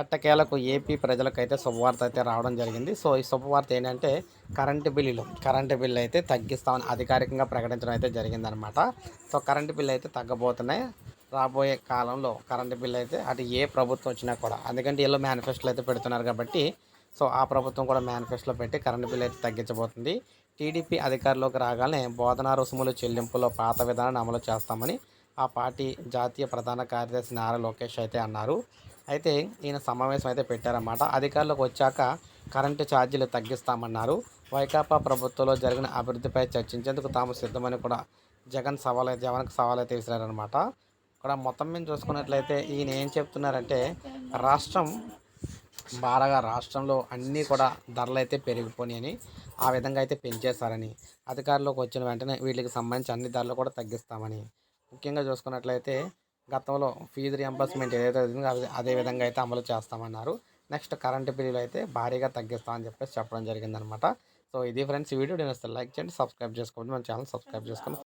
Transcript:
ఎట్టకేలకు ఏపీ ప్రజలకైతే శుభవార్త అయితే రావడం జరిగింది. సో ఈ శుభవార్త ఏంటంటే కరెంటు బిల్లులు కరెంటు బిల్లు అయితే తగ్గిస్తామని అధికారికంగా ప్రకటించడం అయితే జరిగిందనమాట. సో కరెంటు బిల్లు అయితే తగ్గబోతున్నాయి. రాబోయే కాలంలో కరెంటు బిల్లు అయితే అటు ఏ ప్రభుత్వం వచ్చినా కూడా ఎందుకంటే వీళ్ళు మేనిఫెస్టోలు అయితే పెడుతున్నారు కాబట్టి సో ఆ ప్రభుత్వం కూడా మేనిఫెస్టోలో పెట్టి కరెంటు బిల్లు అయితే తగ్గించబోతుంది. టీడీపీ అధికారంలోకి రాగానే బోధనా రుసుములు చెల్లింపులో పాత విధానాన్ని అమలు చేస్తామని ఆ పార్టీ జాతీయ ప్రధాన కార్యదర్శి నారా లోకేష్ అయితే అన్నారు. అయితే ఈయన సమావేశం అయితే పెట్టారన్నమాట. అధికారులకు వచ్చాక కరెంటు ఛార్జీలు తగ్గిస్తామన్నారు. వైకాపా ప్రభుత్వంలో జరిగిన అభివృద్ధిపై చర్చించేందుకు తాము సిద్ధమని కూడా జగన్ సవాల్ జగన్కి సవాల్ అయితే విసిరారనమాట ఇక్కడ మొత్తం మేము చూసుకున్నట్లయితే ఈయన ఏం చెప్తున్నారంటే రాష్ట్రం బాగా రాష్ట్రంలో అన్నీ కూడా ధరలు అయితే పెరిగిపోయినాయని ఆ విధంగా అయితే పెంచేశారని అధికారంలోకి వచ్చిన వెంటనే వీటికి సంబంధించి అన్ని ధరలు కూడా తగ్గిస్తామని ముఖ్యంగా చూసుకున్నట్లయితే గతంలో ఫీజు రియంబర్స్మెంట్ ఏదైతే ఉందో అదే అదే విధంగా అయితే అమలు చేస్తామన్నారు. నెక్స్ట్ కరెంటు బిల్లులు అయితే భారీగా తగ్గిస్తామని చెప్పేసి చెప్పడం జరిగిందనమాట సో ఇది ఫ్రెండ్స్ వీడియో నేను లైక్ చేయండి సబ్స్క్రైబ్ చేసుకోండి మన ఛానల్ సబ్స్క్రైబ్ చేసుకోండి.